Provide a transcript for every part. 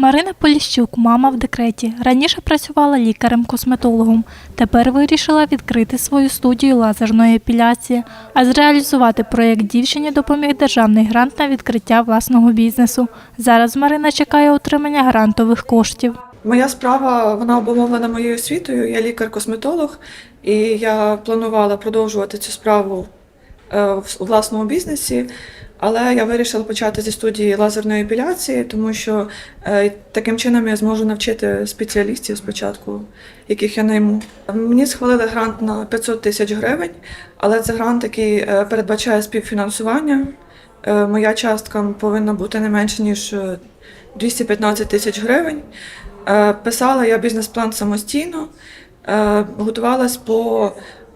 Марина Поліщук, мама в декреті. Раніше працювала лікарем-косметологом. Тепер вирішила відкрити свою студію лазерної епіляції. А зреалізувати проєкт дівчині допоміг державний грант на відкриття власного бізнесу. Зараз Марина чекає отримання грантових коштів. Моя справа вона обумовлена моєю освітою. Я лікар-косметолог, і я планувала продовжувати цю справу е, в власному бізнесі. Але я вирішила почати зі студії лазерної епіляції, тому що е, таким чином я зможу навчити спеціалістів спочатку, яких я найму. Мені схвалили грант на 500 тисяч гривень, але це грант, який е, передбачає співфінансування. Е, Моя частка повинна бути не менше ніж е, 215 тисяч гривень. Писала я бізнес-план самостійно, готувалась по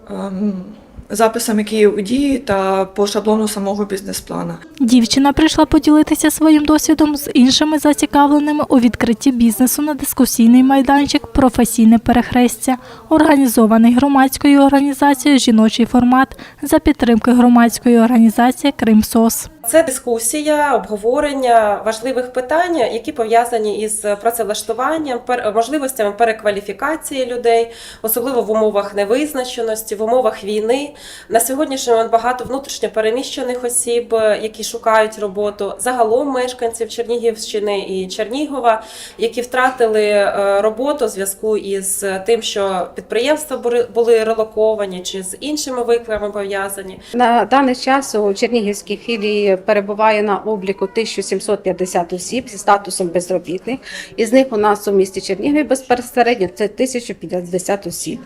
ем, записам, які є у дії, та по шаблону самого бізнес-плана. Дівчина прийшла поділитися своїм досвідом з іншими зацікавленими у відкритті бізнесу на дискусійний майданчик Професійне перехрестя, організований громадською організацією Жіночий формат за підтримки громадської організації Кримсос. Це дискусія, обговорення важливих питань, які пов'язані із працевлаштуванням, можливостями перекваліфікації людей, особливо в умовах невизначеності, в умовах війни. На сьогоднішній момент багато внутрішньо переміщених осіб, які шукають роботу, загалом мешканців Чернігівщини і Чернігова, які втратили е, роботу у зв'язку із тим, що підприємства були релоковані чи з іншими викликами пов'язані. На даний час у Чернігівській філії перебуває на обліку 1750 осіб зі статусом безробітних. Із них у нас у місті Чернігові безпосередньо це 1050 осіб.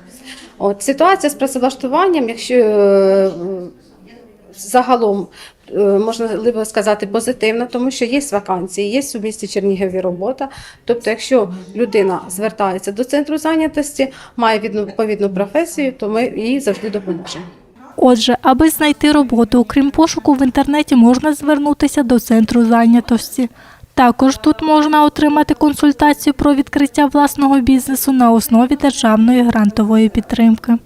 От ситуація з працевлаштуванням, якщо е, загалом е, можливо сказати позитивно, тому що є вакансії, є у місті Чернігові робота. Тобто, якщо людина звертається до центру зайнятості, має відповідну професію, то ми їй завжди допоможемо. Отже, аби знайти роботу, окрім пошуку в інтернеті, можна звернутися до центру зайнятості. Також тут можна отримати консультацію про відкриття власного бізнесу на основі державної грантової підтримки.